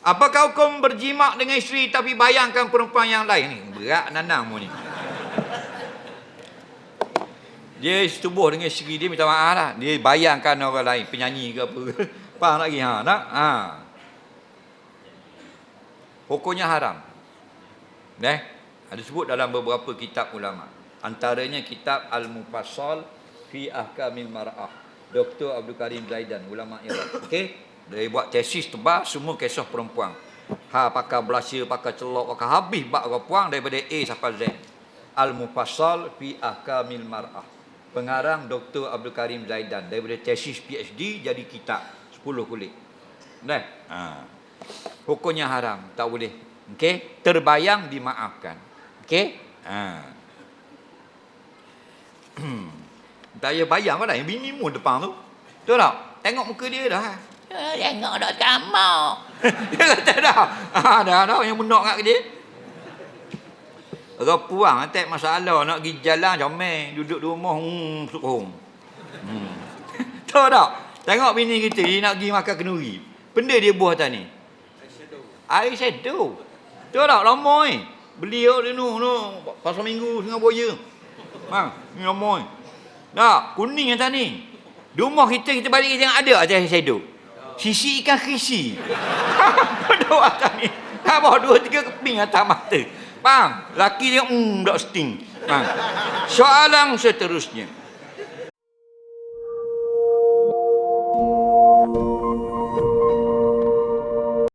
Apakah hukum berjimak dengan isteri tapi bayangkan perempuan yang lain ni? Berat nanang mu ni. Dia setubuh dengan isteri dia minta maaf lah. Dia bayangkan orang lain, penyanyi ke apa. Faham lagi ha? Tak? Ha. Hukumnya haram. Eh? Ada sebut dalam beberapa kitab ulama. Antaranya kitab Al-Mufassal fi Ahkamil Mar'ah. Dr. Abdul Karim Zaidan, ulama Iraq. Okey? Dia buat tesis tebal semua kisah perempuan. Ha pakai blusher, pakai celok, pakai habis bab perempuan daripada A sampai Z. Al-Mufassal fi Ahkamil Mar'ah. Pengarang Dr. Abdul Karim Zaidan daripada tesis PhD jadi kitab 10 kulit. Dah. Ha. Hukumnya haram, tak boleh. Okey? Terbayang dimaafkan. Okey? Ha. tak payah bayang kau dah yang bini mu depan tu. Betul tak? Tengok muka dia dah. Eh, Tengok dah kamar. dia kata dah. Ha, dah dah yang benak kat dia. Orang puang tak masalah nak pergi jalan comel, duduk di rumah hmm sukung. Hmm. Tahu tak? Tengok bini kita dia nak pergi makan kenduri. Benda dia buah atas ni. Air shadow. Tahu tak lama ni. Beli dia nu nu pasal minggu tengah boya. Bang, ni lama ni. Tak, kuning atas ni. Di rumah kita kita balik kita tengok ada atas shadow sisi ikan krisi. Bodoh atas ni. Tak bawa dua tiga keping atas mata. Faham? Laki dia, hmm, tak sting. Faham? Soalan seterusnya. thank you